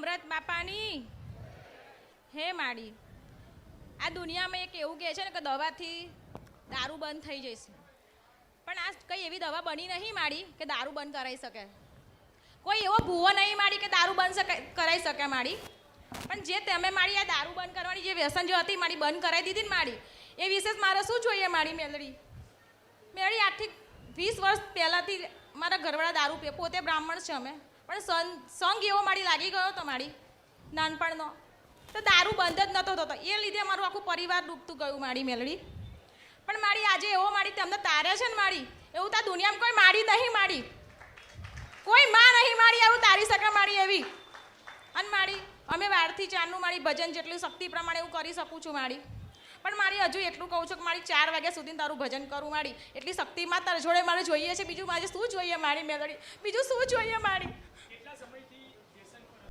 અમૃત બાપાની. હે માડી, આ દુનિયામાં એક એવું કહે છે ને કે દવાથી દારૂ બંધ થઈ જશે. પણ આ કંઈ એવી દવા બની નહીં માડી કે દારૂ બંધ કરાવી શકે. કોઈ એવો ભૂવો નહીં માડી કે દારૂ બંધ શકે કરાવી શકે માડી. પણ જે તમે માડી આ દારૂ બંધ કરવાની, જે વ્યસન જે હતી મારી બંધ કરાવી દીધી ને માડી, એ વિશેષ મારે શું જોઈએ માડી મેલડી? મેળી આઠથી વીસ વર્ષ પહેલાંથી મારા ઘરવાળા દારૂ પીએ, પોતે બ્રાહ્મણ છે અમે. પણ સોંગ એવો મારી લાગી ગયો તો મારી નાનપણનો. તો દારૂ બંધ જ નહોતો થતો. એ લીધે મારું આખું પરિવાર ડૂબતું ગયું મારી મેલડી. પણ મારી આજે એવો મારી, તમને તારે છે ને મારી? એવું તા દુનિયામાં કોઈ મારી નહીં મારી. કોઈ માં નહીં મારી એવું તારી શકે મારી એવી. અને મારી, અમે વારથી ચારનું મારી ભજન જેટલી શક્તિ પ્રમાણે હું કરી શકું છું મારી. પણ મારી હજુ એટલું કહું છું કે મારી ચાર વાગ્યા સુધી તારું ભજન કરું મારી. એટલી શક્તિમાં તારા જોડે મારે જોઈએ છે. બીજું મારે શું જોઈએ મારી મેલડી? બીજું શું જોઈએ મારી?